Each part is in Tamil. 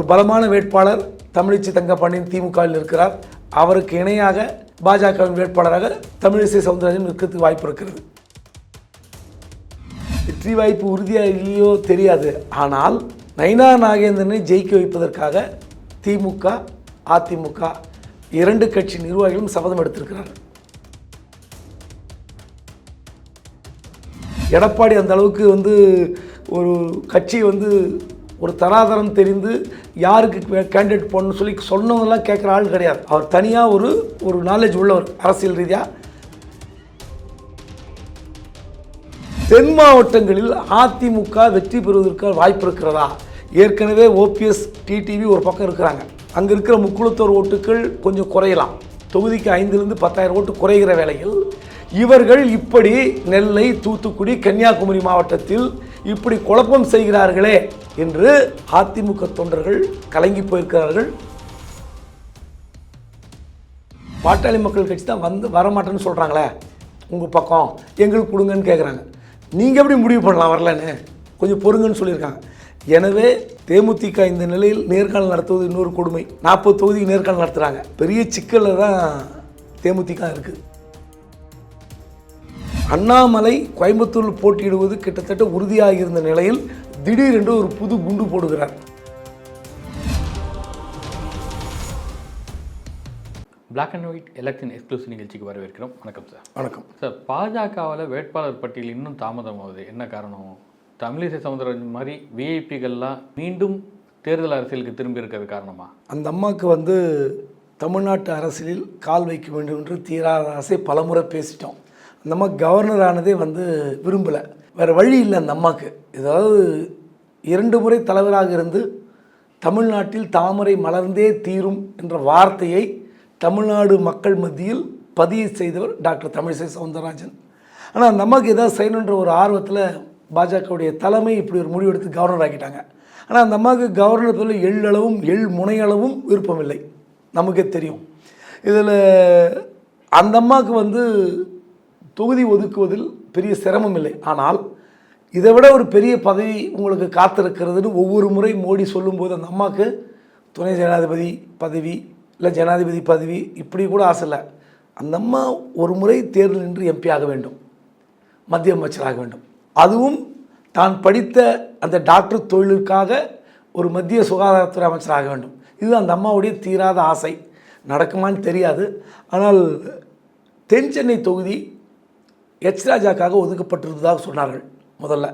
ஒரு பலமான வேட்பாளர் தமிழிசை தங்கப்பாண்டியன் திமுகவில் இருக்கிறார். அவருக்கு இணையாக பாஜகவின் வேட்பாளராக தமிழிசை சவுந்தரராஜன் இருக்கிறதுக்கு வாய்ப்பு இருக்கிறது. வெற்றி வாய்ப்பு உறுதியாக இல்லையோ தெரியாது. ஆனால் நைனா நாகேந்திரனை ஜெயிக்க வைப்பதற்காக திமுக அதிமுக இரண்டு கட்சி நிர்வாகிகளும் சபதம் எடுத்திருக்கிறார்கள். எடப்பாடி அந்த அளவுக்கு வந்து ஒரு கட்சி வந்து ஒரு தராதரம் தெரிந்து யாருக்கு கேண்டிடேட் போடணும்னு சொல்லி சொன்னதெல்லாம் கேட்குற ஆள் கிடையாது. அவர் தனியாக ஒரு ஒரு நாலேஜ் உள்ளவர் அரசியல் ரீதியாக தென் மாவட்டங்களில் அதிமுக வெற்றி பெறுவதற்கு வாய்ப்பு இருக்கிறதா? ஏற்கனவே ஓபிஎஸ் டிடிவி ஒரு பக்கம் இருக்கிறாங்க. அங்கே இருக்கிற முக்குளத்தோர் ஓட்டுகள் கொஞ்சம் குறையலாம். தொகுதிக்கு ஐந்துலேருந்து பத்தாயிரம் ஓட்டு குறைகிற வேளையில் இவர்கள் இப்படி நெல்லை தூத்துக்குடி கன்னியாகுமரி மாவட்டத்தில் இப்படி குழப்பம் செய்கிறார்களே என்று அதிமுக தொண்டர்கள் கலங்கி போயிருக்கிறார்கள். பாட்டாளி மக்கள் கட்சி தான் வந்து வரமாட்டேன்னு சொல்கிறாங்களே உங்கள் பக்கம். எங்களுக்கு கொடுங்கன்னு கேட்குறாங்க நீங்கள் எப்படி முடிவு பண்ணலாம் வரலன்னு? கொஞ்சம் பொறுங்கன்னு சொல்லியிருக்காங்க. எனவே தேமுதிக இந்த நிலையில் நேர்காணல் நடத்துவது இன்னொரு கொடுமை. நாற்பது தொகுதிக்கு நேர்காணல் நடத்துகிறாங்க பெரிய சிக்கலில் தான் தேமுதிக இருக்குது அண்ணாமலை கோயம்புத்தூரில் போட்டியிடுவது கிட்டத்தட்ட உறுதியாக இருந்த நிலையில் திடீரென்று ஒரு புது குண்டு போடுகிறார். Black and white election exclusive நிகழ்ச்சிக்கு வரவேற்கிறோம். வணக்கம் சார் வணக்கம். சார் பாஜகவில் வேட்பாளர் பட்டியல் இன்னும் தாமதமாகுது. என்ன காரணம்? தமிழிசை சவுந்தரராஜன் மாதிரி விஐபிகள்லாம் மீண்டும் தேர்தல் அரசியலுக்கு திரும்பி இருக்கிறது காரணமா? அந்த அம்மாவுக்கு வந்து தமிழ்நாட்டு அரசியலில் கால் வைக்க வேண்டும் என்று தீராத ஆசை பலமுறை பேசிட்டோம். அந்த அம்மா கவர்னர் ஆனதே வந்து விரும்பலை. வேறு வழி இல்லை அந்த அம்மாவுக்கு ஏதாவது இரண்டு முறை தலைவராக இருந்து தமிழ்நாட்டில் தாமரை மலர்ந்தே தீரும் என்ற வார்த்தையை தமிழ்நாடு மக்கள் மத்தியில் பதிவு செய்தவர் டாக்டர் தமிழிசை சவுந்தரராஜன். ஆனால் அந்த அம்மாவுக்கு ஏதாவது செய்யணுன்ற ஒரு ஆர்வத்தில் பாஜகவுடைய தலைமை இப்படி ஒரு முடிவெடுத்து கவர்னர் ஆக்கிட்டாங்க. ஆனால் அந்த அம்மாவுக்கு கவர்னர் தொழில் எள்ளளவும் எள் முனையளவும் விருப்பமில்லை. நமக்கே தெரியும். இதில் அந்த அம்மாவுக்கு வந்து தொகுதி ஒதுக்குவதில் பெரிய சிரமம் இல்லை. ஆனால் இதை விட ஒரு பெரிய பதவி உங்களுக்கு காத்திருக்கிறதுன்னு ஒவ்வொரு முறை மோடி சொல்லும்போது அந்த அம்மாவுக்கு துணை ஜனாதிபதி பதவி இல்லை ஜனாதிபதி பதவி இப்படி கூட ஆசை இல்லை. அந்த அம்மா ஒரு முறை தேர்தல் நின்று எம்பி ஆக வேண்டும் மத்திய அமைச்சராக வேண்டும். அதுவும் தான் படித்த அந்த டாக்டர் தொழிலுக்காக ஒரு மத்திய சுகாதாரத்துறை அமைச்சராக வேண்டும். இது அந்த அம்மாவுடைய தீராத ஆசை. நடக்குமான்னு தெரியாது. ஆனால் தென் சென்னை தொகுதி எச் ராஜாக்காக ஒதுக்கப்பட்டிருந்ததாக சொன்னார்கள் முதல்ல.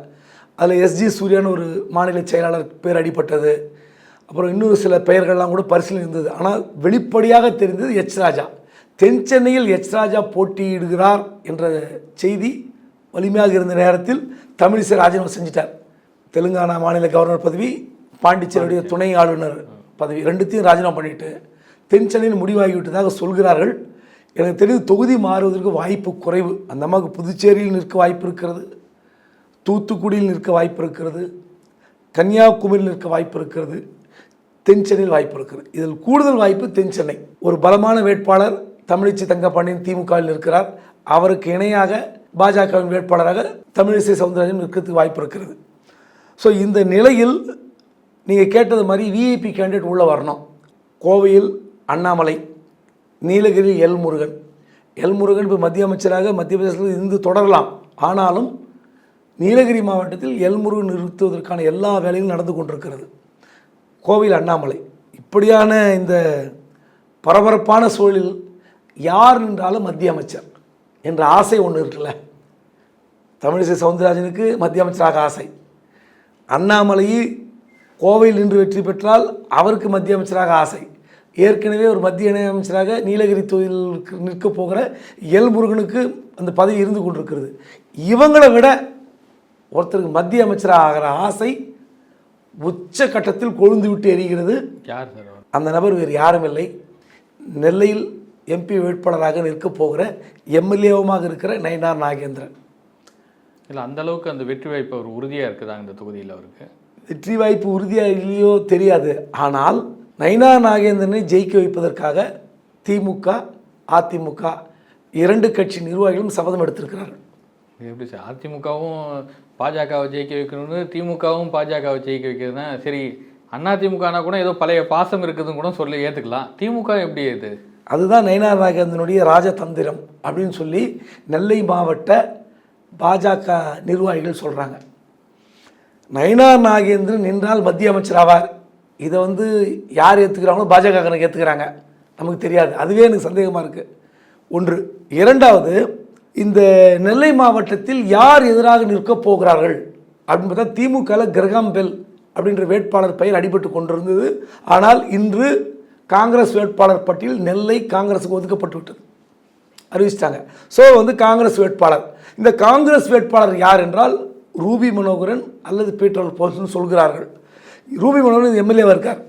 அதில் எஸ்ஜி சூர்யான்னு ஒரு மாநில செயலாளர் பேர் அடிப்பட்டது அப்புறம் இன்னொரு சில பெயர்கள்லாம் கூட பரிசீலனை இருந்தது. ஆனால் வெளிப்படையாக தெரிந்தது எச் ராஜா. தென் சென்னையில் எச் ராஜா போட்டியிடுகிறார் என்ற செய்தி வலிமையாக இருந்த நேரத்தில் தமிழிசை ராஜினாமா செஞ்சிட்டார். தெலுங்கானா மாநில கவர்னர் பதவி பாண்டிச்சேரியுடைய துணை ஆளுநர் பதவி ரெண்டுத்தையும் ராஜினாமா பண்ணிட்டு தென் சென்னையில் முடிவாகிவிட்டதாக சொல்கிறார்கள். எனக்கு தெரிந்து தொகுதி மாறுவதற்கு வாய்ப்பு குறைவு. அந்த அம்மாவுக்கு புதுச்சேரியில் நிற்க வாய்ப்பு இருக்கிறது. தூத்துக்குடியில் நிற்க வாய்ப்பு இருக்கிறது. கன்னியாகுமரியில் நிற்க வாய்ப்பு இருக்கிறது. தென் சென்னையில் வாய்ப்பு இருக்கிறது இதில் கூடுதல் வாய்ப்பு தென் சென்னை. ஒரு பலமான வேட்பாளர் தமிழிசை தங்கப்பாண்டியன் திமுகவில் இருக்கிறார். அவருக்கு இணையாக பாஜகவின் வேட்பாளராக தமிழிசை சவுந்தரராஜன் இருக்கிறதுக்கு வாய்ப்பு இருக்கிறது. ஸோ இந்த நிலையில் நீங்கள் கேட்டது மாதிரி விஐபி கேண்டிடேட் உள்ளே வரணும். கோவையில் அண்ணாமலை நீலகிரி எல் முருகன். எல் முருகன் இப்போ மத்திய அமைச்சராக மத்திய பிரதேசத்தில் இருந்து தொடரலாம். ஆனாலும் நீலகிரி மாவட்டத்தில் எல் முருகன் நிறுத்துவதற்கான எல்லா வேலையும் நடந்து கொண்டிருக்கிறது. கோவில் அண்ணாமலை. இப்படியான இந்த பரபரப்பான சூழலில் யார் நின்றாலும் மத்திய அமைச்சர் என்ற ஆசை ஒன்று இருக்குல்ல. தமிழிசை சவுந்தரராஜனுக்கு மத்திய அமைச்சராக ஆசை. அண்ணாமலையை கோவையில் நின்று வெற்றி பெற்றால் அவருக்கு மத்திய அமைச்சராக ஆசை. ஏற்கனவே ஒரு மத்திய இணை அமைச்சராக நீலகிரி தொகுதியில் நிற்க போகிற எல் முருகனுக்கு அந்த பதவி இருந்து கொண்டிருக்கிறது. இவங்களை விட ஒருத்தருக்கு மத்திய அமைச்சராக ஆகிற ஆசை உச்ச கட்டத்தில் கொழுந்து விட்டு எரிகிறது. யார் அந்த நபர் வேறு யாரும் இல்லை. நெல்லையில் எம்பி வேட்பாளராக நிற்கப் போகிற எம்எல்ஏவுமாக இருக்கிற நயினார் நாகேந்திரன். இல்லை அந்த அளவுக்கு அந்த வெற்றி வாய்ப்பு அவர் உறுதியாக இருக்குதா இந்த தொகுதியில் அவருக்கு? வெற்றி வாய்ப்பு உறுதியாக இல்லையோ தெரியாது. ஆனால் நயினா நாகேந்திரனை ஜெயிக்க வைப்பதற்காக திமுக அதிமுக இரண்டு கட்சி நிர்வாகிகளும் சபதம் எடுத்திருக்கிறார்கள். எப்படி சார்? அதிமுகவும் பாஜகவை ஜெயிக்க வைக்கணும்னு திமுகவும் பாஜகவை ஜெயிக்க வைக்கிறதுனா சரி அதிமுகனா கூட ஏதோ பழைய பாசம் இருக்குதுன்னு கூட சொல்லி ஏற்றுக்கலாம் திமுக எப்படி இது? அதுதான் நயினார் நாகேந்திரனுடைய ராஜதந்திரம் அப்படின்னு சொல்லி நெல்லை மாவட்ட பாஜக நிர்வாகிகள் சொல்கிறாங்க நயினார் நாகேந்திரன் நின்றால் மத்திய அமைச்சர் ஆவார். இதை வந்து யார் ஏற்றுக்கிறாங்களோ பாஜக கணக்கு ஏற்றுக்கிறாங்க நமக்கு தெரியாது. அதுவே எனக்கு சந்தேகமாக இருக்குது ஒன்று. இரண்டாவது இந்த நெல்லை மாவட்டத்தில் யார் எதிராக நிற்கப் போகிறார்கள்? அப்படின்னு பார்த்தா திமுகவில் கிரகாம் பெல் அப்படின்ற வேட்பாளர் பெயர் அடிபட்டு கொண்டிருந்தது. ஆனால் இன்று காங்கிரஸ் வேட்பாளர் பட்டியல் நெல்லை காங்கிரஸுக்கு ஒதுக்கப்பட்டு விட்டது. அறிவிச்சிட்டாங்க. ஸோ வந்து காங்கிரஸ் வேட்பாளர். இந்த காங்கிரஸ் வேட்பாளர் யார் என்றால் ரூபி மனோகரன் அல்லது பீட்டர் போல்ஸ்னு சொல்கிறார்கள். ரூபி மனோகரன் எம்எல்ஏவாக இருக்கார்.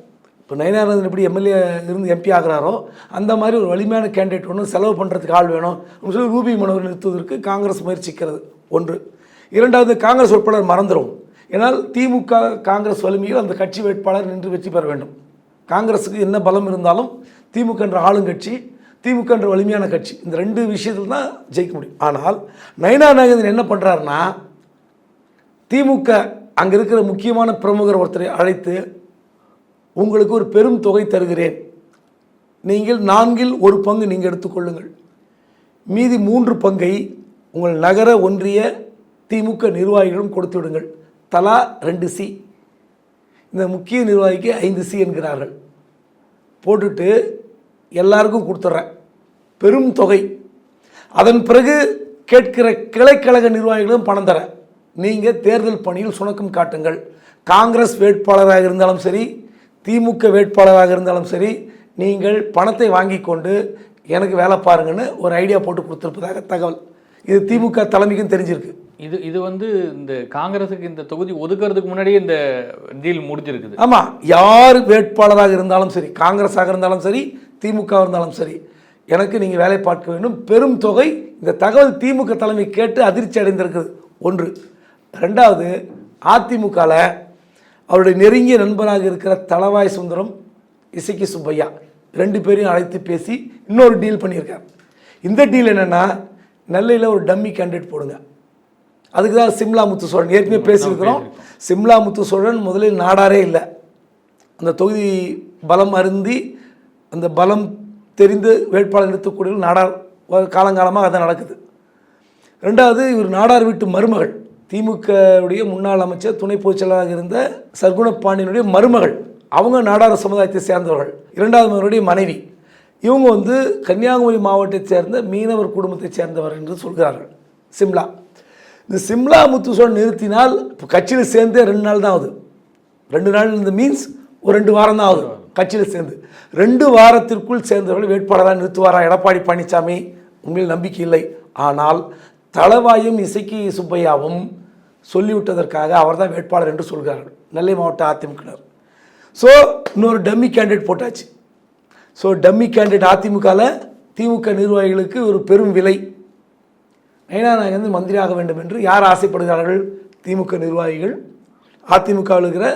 இப்போ நயனானந்தன் எப்படி எம்எல்ஏ இருந்து எம்பி ஆகிறாரோ அந்த மாதிரி ஒரு வலிமையான கேண்டிடேட் ஒன்று செலவு பண்ணுறதுக்கு ஆள் வேணும். அப்படின்னு சொல்லி ரூபி மனோகரன் நிறுத்துவதற்கு காங்கிரஸ் முயற்சிக்கிறது ஒன்று. இரண்டாவது காங்கிரஸ் வேட்பாளர் மறந்துடும் ஏன்னால் திமுக காங்கிரஸ் வலிமையில் அந்த கட்சி வேட்பாளர் நின்று வெற்றி பெற வேண்டும். காங்கிரஸுக்கு என்ன பலம் இருந்தாலும் திமுக என்ற ஆளுங்கட்சி திமுக என்ற வலிமையான கட்சி இந்த ரெண்டு விஷயத்தில் தான் ஜெயிக்க முடியும். ஆனால் நயனா நாகேந்திரன் என்ன பண்ணுறாருன்னா திமுக அங்கே இருக்கிற முக்கியமான பிரமுகர் ஒருத்தரை அழைத்து உங்களுக்கு ஒரு பெரும் தொகை தருகிறேன். நீங்கள் நான்கில் ஒரு பங்கு நீங்கள் எடுத்துக்கொள்ளுங்கள் மீதி மூன்று பங்கை உங்கள் நகர ஒன்றிய திமுக நிர்வாகிகளும் கொடுத்து விடுங்கள். தலா ரெண்டு சி. இந்த முக்கிய நிர்வாகிக்கு ஐந்து சி என்கிறார்கள். போட்டுட்டு எல்லாருக்கும் கொடுத்துட்றேன் பெரும் தொகை. அதன் பிறகு கேட்கிற கிளைக்கழக நிர்வாகிகளும் பணம் தரேன். நீங்கள் தேர்தல் பணியில் சுணக்கம் காட்டுங்கள். காங்கிரஸ் வேட்பாளராக இருந்தாலும் சரி திமுக வேட்பாளராக இருந்தாலும் சரி நீங்கள் பணத்தை வாங்கி கொண்டு எனக்கு வேலை பாருங்கன்னு ஒரு ஐடியா போட்டு கொடுத்துருப்பதாக தகவல். இது திமுக தலைமைக்கும் தெரிஞ்சிருக்கு. இது இது வந்து இந்த காங்கிரஸுக்கு இந்த தொகுதி ஒதுக்குறதுக்கு முன்னாடியே இந்த டீல் முடிஞ்சிருக்குது. ஆமாம் யார் வேட்பாளராக இருந்தாலும் சரி காங்கிரஸாக இருந்தாலும் சரி திமுக இருந்தாலும் சரி எனக்கு நீங்கள் வேலை பார்க்க வேண்டும். பெரும் தொகை இந்த தகவல் திமுக தலைமை கேட்டு அதிர்ச்சி அடைந்திருக்குது ஒன்று. ரெண்டாவது அதிமுகவில் அவருடைய நெருங்கிய நண்பராக இருக்கிற தளவாய் சுந்தரம் இசக்கி சுப்பையா ரெண்டு பேரையும் அழைத்து பேசி இன்னொரு டீல் பண்ணியிருக்கார். இந்த டீல் என்னென்னா நெல்லையில் ஒரு டம்மி கேண்டிடேட் போடுங்க. அதுக்கு தான் சிம்லா முத்து சோழன் ஏற்கனவே பேசியிருக்கிறோம். சிம்லா முத்து சோழன் முதலில் நாடாரே இல்லை. அந்த தொகுதி பலம் அருந்தி அந்த பலம் தெரிந்து வேட்பாளர் நிறுத்தக்கூடிய நாடார் காலங்காலமாக அதான் நடக்குது. ரெண்டாவது இவர் நாடார் வீட்டு மருமகள். திமுகவுடைய முன்னாள் அமைச்சர் துணை பொதுச்செயலாளராக இருந்த சர்க்குண பாண்டியனுடைய மருமகள் அவங்க நாடார சமுதாயத்தை சேர்ந்தவர்கள். இரண்டாவது மகனுடைய மனைவி. இவங்க வந்து கன்னியாகுமரி மாவட்டத்தை சேர்ந்த மீனவர் குடும்பத்தைச் சேர்ந்தவர் என்று சொல்கிறார்கள். சிம்லா. இந்த சிம்லா முத்துசோழன் நிறுத்தினால் இப்போ கட்சியில் சேர்ந்தே ரெண்டு நாள் தான் ஆகுது. ரெண்டு நாள் இந்த மீன்ஸ் ஒரு ரெண்டு வாரம் தான் ஆகுது. கட்சியில் சேர்ந்து. ரெண்டு வாரத்திற்குள் சேர்ந்தவர்கள் வேட்பாளராக நிறுத்துவாரா எடப்பாடி பழனிசாமி? உண்மையில் நம்பிக்கை இல்லை. ஆனால் தளவாயும் இசைக்கு சுப்பையாவும் சொல்லிவிட்டதற்காக அவர்தான் வேட்பாளர் என்று சொல்கிறார்கள். நெல்லை மாவட்ட அதிமுகவினர் ஸோ இன்னொரு டம்மி கேண்டிடேட் போட்டாச்சு. ஸோ டம்மி கேண்டிடேட் அதிமுகவில் திமுக நிர்வாகிகளுக்கு ஒரு பெரும் விலை. நயனா நாகேந்திரன் மந்திரி ஆக வேண்டும் என்று யார் ஆசைப்படுகிறார்கள்? திமுக நிர்வாகிகள். அதிமுகவில் இருக்கிற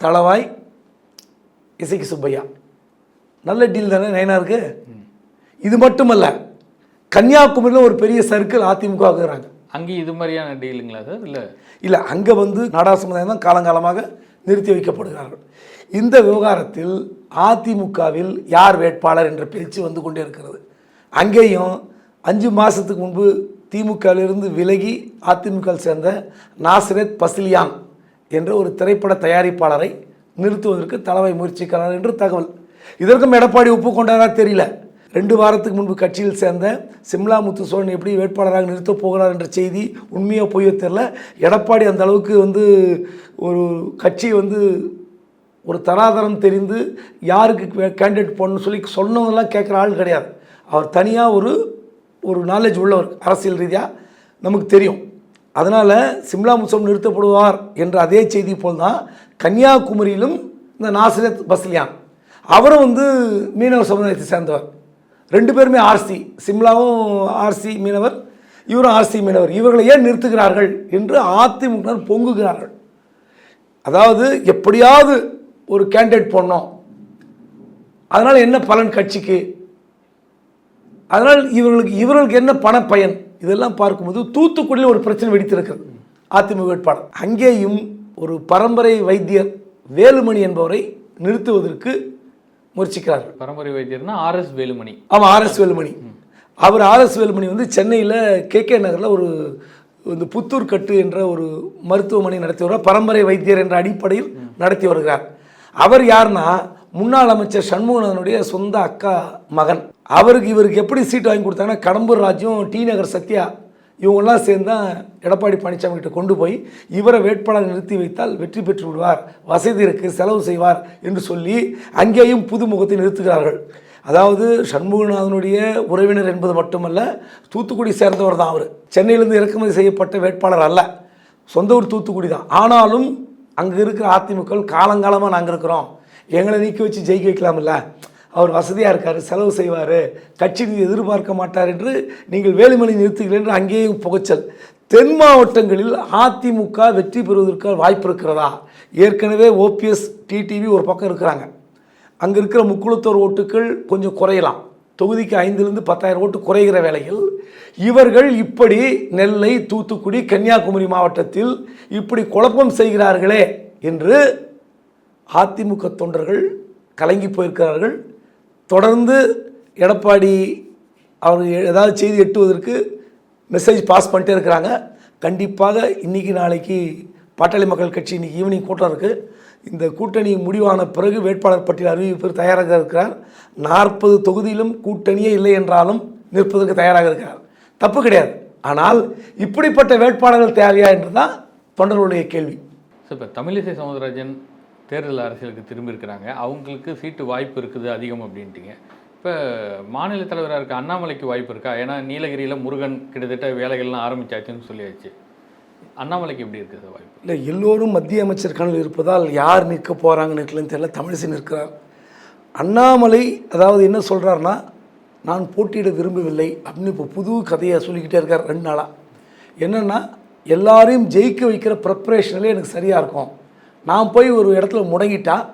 தளவாய் இசைக்கு சுப்பையா. நல்ல டீல் தானே நயனாருக்கு? இது மட்டுமல்ல கன்னியாகுமரியில் ஒரு பெரிய சர்க்கிள் அதிமுக இருக்கிறாங்க அங்கேயும் இது மாதிரியான டீலுங்களா சார்? இல்லை. இல்லை அங்கே வந்து நாடார் சமுதாயம் தான் காலங்காலமாக நிறுத்தி வைக்கப்படுகிறார்கள். இந்த விவகாரத்தில் அதிமுகவில் யார் வேட்பாளர் என்ற பேச்சு வந்து கொண்டே இருக்கிறது. அங்கேயும் அஞ்சு மாதத்துக்கு முன்பு திமுகவிலிருந்து விலகி அதிமுக சேர்ந்த நாசிரத் பசிலியான் என்ற ஒரு திரைப்பட தயாரிப்பாளரை நிறுத்துவதற்கு தலைமை முயற்சிக்கிறார் என்று தகவல். இதற்கும் எடப்பாடி ஒப்புக்கொண்டாரா தெரியல. ரெண்டு வாரத்துக்கு முன்பு கட்சியில் சேர்ந்த சிம்லா முத்துசோழன் எப்படி வேட்பாளராக நிறுத்தப் போகிறார் என்ற செய்தி உண்மையோ பொய்யோ தெரில எடப்பாடி அந்த அளவுக்கு வந்து ஒரு கட்சி வந்து ஒரு தராதரம் தெரிந்து யாருக்கு கேண்டிடேட் போடணும்னு சொல்லி சொன்னவங்கெல்லாம் கேட்குற ஆள் கிடையாது. அவர் தனியாக ஒரு ஒரு நாலேஜ் உள்ளவர் அரசியல் ரீதியாக நமக்கு தெரியும். அதனால் சிம்லா முசம் நிறுத்தப்படுவார் என்ற அதே செய்தி போல் தான் கன்னியாகுமரியிலும் இந்த நாசிரத் பஸ்லியான். அவரும் வந்து மீனவ சமுதாயத்தை சேர்ந்தவர். ரெண்டு பேருமே ஆர்சி சிம்லாவும் ஆர்சி மீனவர் இவரும் ஆர்சி மீனவர். இவர்களை ஏன் நிறுத்துகிறார்கள் என்று அதிமுக பொங்குகிறார்கள். அதாவது எப்படியாவது ஒரு கேண்டிடேட் போடணும். அதனால் என்ன பலன் கட்சிக்கு? அதனால் இவர்களுக்கு இவர்களுக்கு என்ன பண பயன் இதெல்லாம் பார்க்கும்போது தூத்துக்குடியில் ஒரு பிரச்சனை வெடித்திருக்கிறது அதிமுக வேட்பாளர். அங்கேயும் ஒரு பரம்பரை வைத்தியர் வேலுமணி என்பவரை நிறுத்துவதற்கு முயற்சிக்கிறார்கள் பரம்பரை வைத்தியர்னா ஆர்எஸ் வேலுமணி. ஆமாம் ஆர்எஸ் வேலுமணி. அவர் ஆர்எஸ் வேலுமணி வந்து சென்னையில் கே கே நகரில் ஒரு இந்த புத்தூர் கட்டு என்ற ஒரு மருத்துவமனை நடத்தி வருகிறார் பரம்பரை வைத்தியர் என்ற அடிப்படையில் நடத்தி வருகிறார். அவர் யாருன்னா முன்னாள் அமைச்சர் சண்முகநாதனுடைய சொந்த அக்கா மகன். அவருக்கு இவருக்கு எப்படி சீட் வாங்கி கொடுத்தாங்கன்னா கடம்பூர் ராஜ்யம் டி நகர் சத்யா இவங்கெல்லாம் சேர்ந்து தான் எடப்பாடி பழனிசாமி கிட்ட கொண்டு போய் இவரை வேட்பாளர் நிறுத்தி வைத்தால் வெற்றி பெற்று விடுவார். வசதி இருக்குது செலவு செய்வார் என்று சொல்லி அங்கேயும் புதுமுகத்தை நிறுத்துகிறார்கள். அதாவது சண்முகநாதனுடைய உறவினர் என்பது மட்டுமல்ல தூத்துக்குடி சேர்ந்தவர் தான் அவர். சென்னையிலிருந்து இறக்குமதி செய்யப்பட்ட வேட்பாளர் அல்ல. சொந்த ஊர் தூத்துக்குடி தான். ஆனாலும் அங்கே இருக்கிற அதிமுக காலங்காலமாக நாங்கள் இருக்கிறோம். எங்களை நீக்கி வச்சு ஜெயிக்க வைக்கலாம்ல அவர் வசதியாக இருக்கார் செலவு செய்வார் கட்சி எதிர்பார்க்க மாட்டார் என்று நீங்கள் வேலுமணி நிறுத்துகிறேன் என்று அங்கேயும் புகைச்சல். தென் மாவட்டங்களில் அதிமுக வெற்றி பெறுவதற்கு வாய்ப்பு இருக்கிறதா? ஏற்கனவே ஓபிஎஸ் டிடிவி ஒரு பக்கம் இருக்கிறாங்க. அங்கே இருக்கிற முக்குளத்தோர் ஓட்டுகள் கொஞ்சம் குறையலாம். தொகுதிக்கு ஐந்துலேருந்து பத்தாயிரம் ஓட்டு குறைகிற வேளையில் இவர்கள் இப்படி நெல்லை தூத்துக்குடி கன்னியாகுமரி மாவட்டத்தில் இப்படி குழப்பம் செய்கிறார்களே என்று அதிமுக தொண்டர்கள் கலங்கி போயிருக்கிறார்கள். தொடர்ந்து எடப்பாடி அவர் ஏதாவது செய்தி எட்டுவதற்கு மெசேஜ் பாஸ் பண்ணிட்டே இருக்கிறாங்க. கண்டிப்பாக இன்றைக்கி நாளைக்கு பாட்டாளி மக்கள் கட்சி இன்றைக்கி ஈவினிங் கூட்டம் இருக்குது இந்த கூட்டணி முடிவான பிறகு வேட்பாளர் பட்டியல் அறிவிப்பு தயாராக இருக்கிறார். நாற்பது தொகுதியிலும் கூட்டணியே இல்லை என்றாலும் நிற்பதற்கு தயாராக இருக்கிறார். தப்பு கிடையாது. ஆனால் இப்படிப்பட்ட வேட்பாளர்கள் தேவையா என்று தான் தொண்டர்களுடைய கேள்வி. சார் இப்போ தமிழிசை சவுந்தரராஜன் தேர்தல் அரசியலுக்கு திரும்பியிருக்கிறாங்க. அவங்களுக்கு சீட்டு வாய்ப்பு இருக்குது அதிகம் அப்படின்ட்டீங்க. இப்போ மாநில தலைவராக இருக்க அண்ணாமலைக்கு வாய்ப்பு இருக்கா? ஏன்னா நீலகிரியில் முருகன் கிட்டத்தட்ட வேலைகள்லாம் ஆரம்பிச்சாச்சுன்னு சொல்லியாச்சு. அண்ணாமலைக்கு எப்படி இருக்குது வாய்ப்பு? இல்லை எல்லோரும் மத்திய அமைச்சர் கனவில் இருப்பதால் யார் நிற்க போகிறாங்கன்னு தெரியல. தமிழிசை நிற்கிறார். அண்ணாமலை அதாவது என்ன சொல்கிறாருன்னா நான் போட்டியிட விரும்பவில்லை அப்படின்னு இப்போ புது கதையை சொல்லிக்கிட்டே இருக்கார் ரெண்டு நாளாக என்னென்னா எல்லாரையும் ஜெயிக்க வைக்கிற ப்ரிப்பரேஷனில் எனக்கு சரியாக இருக்கும். நான் போய் ஒரு இடத்துல முடங்கிட்டா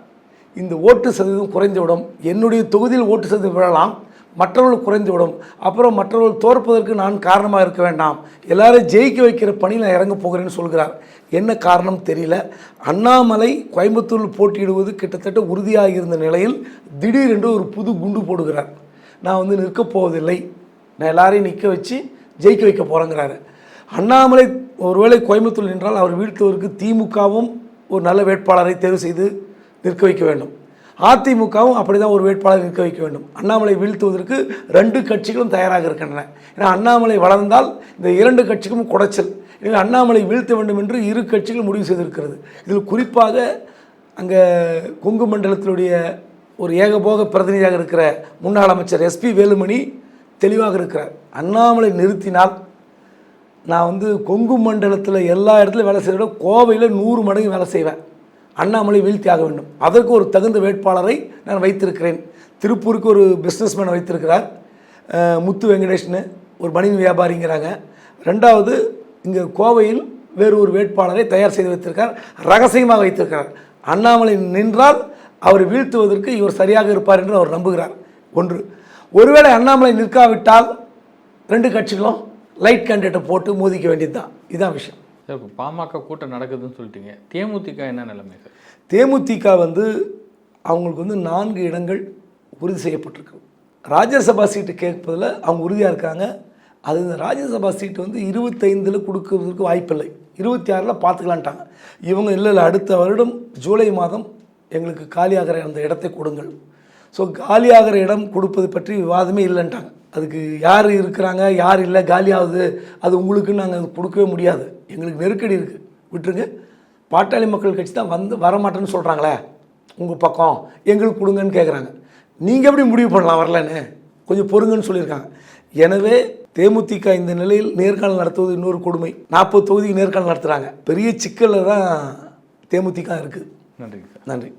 இந்த ஓட்டு சதவீதம் குறைந்துவிடும். என்னுடைய தொகுதியில் ஓட்டு சதவீதம் விழலாம். மற்றவர்கள் குறைந்துவிடும். அப்புறம் மற்றவர்கள் தோற்பதற்கு நான் காரணமாக இருக்க வேண்டாம். எல்லாரும் ஜெயிக்க வைக்கிற பணியில் நான் இறங்க போகிறேன்னு சொல்கிறார். என்ன காரணம் தெரியல. அண்ணாமலை கோயம்புத்தூரில் போட்டியிடுவது கிட்டத்தட்ட உறுதியாக இருந்த நிலையில் திடீரென்று ஒரு புது குண்டு போடுகிறார். நான் வந்து நிற்கப் போவதில்லை. நான் எல்லாரையும் நிற்க வச்சு ஜெயிக்க வைக்க போகிறேங்கிறாரு அண்ணாமலை ஒருவேளை கோயம்புத்தூர் நின்றால் அவர் வீழ்த்துவதற்கு திமுகவும் ஒரு நல்ல வேட்பாளரை தேர்வு செய்து நிற்க வைக்க வேண்டும். அதிமுகவும் அப்படி தான் ஒரு வேட்பாளரை நிற்க வைக்க வேண்டும். அண்ணாமலை வீழ்த்துவதற்கு ரெண்டு கட்சிகளும் தயாராக இருக்கின்றன. ஏன்னா அண்ணாமலை வளர்ந்தால் இந்த இரண்டு கட்சிக்கும் குடைச்சல். எனவே அண்ணாமலை வீழ்த்த வேண்டும் என்று இரு கட்சிகளும் முடிவு செய்திருக்கிறது. இதில் குறிப்பாக அங்கே கொங்கு மண்டலத்தினுடைய ஒரு ஏகபோக பிரதிநிதியாக இருக்கிற முன்னாள் அமைச்சர் எஸ்பி வேலுமணி தெளிவாக இருக்கிறார். அண்ணாமலை நிறுத்தினால் நான் வந்து கொங்கு மண்டலத்தில் எல்லா இடத்துலையும் வேலை செய்கிறத விட கோவையில் நூறு மடங்கு வேலை செய்வேன். அண்ணாமலை வீழ்த்தியாக வேண்டும். அதற்கு ஒரு தகுந்த வேட்பாளரை நான் வைத்திருக்கிறேன். திருப்பூருக்கு ஒரு பிஸ்னஸ்மேன் வைத்திருக்கிறார். முத்து வெங்கடேஷ்னு ஒரு மனித வியாபாரிங்கிறாங்க. ரெண்டாவது இங்கே கோவையில் வேறு ஒரு வேட்பாளரை தயார் செய்து வைத்திருக்கார் ரகசியமாக வைத்திருக்கிறார். அண்ணாமலை நின்றால் அவர் வீழ்த்துவதற்கு இவர் சரியாக இருப்பார் என்று அவர் நம்புகிறார். ஒன்று ஒருவேளை அண்ணாமலை நிற்காவிட்டால் ரெண்டு கட்சிகளும் லைட் கேண்டிடேட்டை போட்டு மோதிக்க வேண்டியது தான் இதுதான் விஷயம். சார் இப்போ பாமக கூட்டம் நடக்குதுன்னு சொல்லிட்டீங்க. தேமுதிக என்ன நிலைமை சார்? தேமுதிக வந்து அவங்களுக்கு வந்து நான்கு இடங்கள் உறுதி செய்யப்பட்டிருக்கு. ராஜ்யசபா சீட்டு கேட்பதில் அவங்க உறுதியாக இருக்காங்க. அது இந்த ராஜ்யசபா சீட்டு வந்து இருபத்தைந்தில் கொடுக்கறதுக்கு வாய்ப்பில்லை. இருபத்தி ஆறில் பார்த்துக்கலான்ட்டாங்க இவங்க இல்லை இல்லை அடுத்த வருடம் ஜூலை மாதம் எங்களுக்கு காலியாகிற அந்த இடத்தை கொடுங்கள். ஸோ காலியாகிற இடம் கொடுப்பது பற்றி விவாதமே இல்லைன்ட்டாங்க. அதுக்கு யார் இருக்கிறாங்க யார் இல்லை காலியாகுது அது உங்களுக்குன்னு நாங்கள் கொடுக்கவே முடியாது. எங்களுக்கு நெருக்கடி இருக்குது விட்டுருங்க. பாட்டாளி மக்கள் கட்சி தான் வந்து வரமாட்டேன்னு சொல்கிறாங்களே உங்கள் பக்கம். எங்களுக்கு கொடுங்கன்னு கேட்குறாங்க நீங்கள் எப்படி முடிவு பண்ணலாம்? வரலன்னு. கொஞ்சம் பொறுங்கன்னு சொல்லியிருக்காங்க. எனவே தேமுதிக இந்த நிலையில் நேர்காணல் நடத்துவது இன்னொரு கொடுமை. நாற்பது தொகுதிக்கு நேர்காணல் நடத்துகிறாங்க பெரிய சிக்கலில் தான் தேமுதிக இருக்குது சார் நன்றி.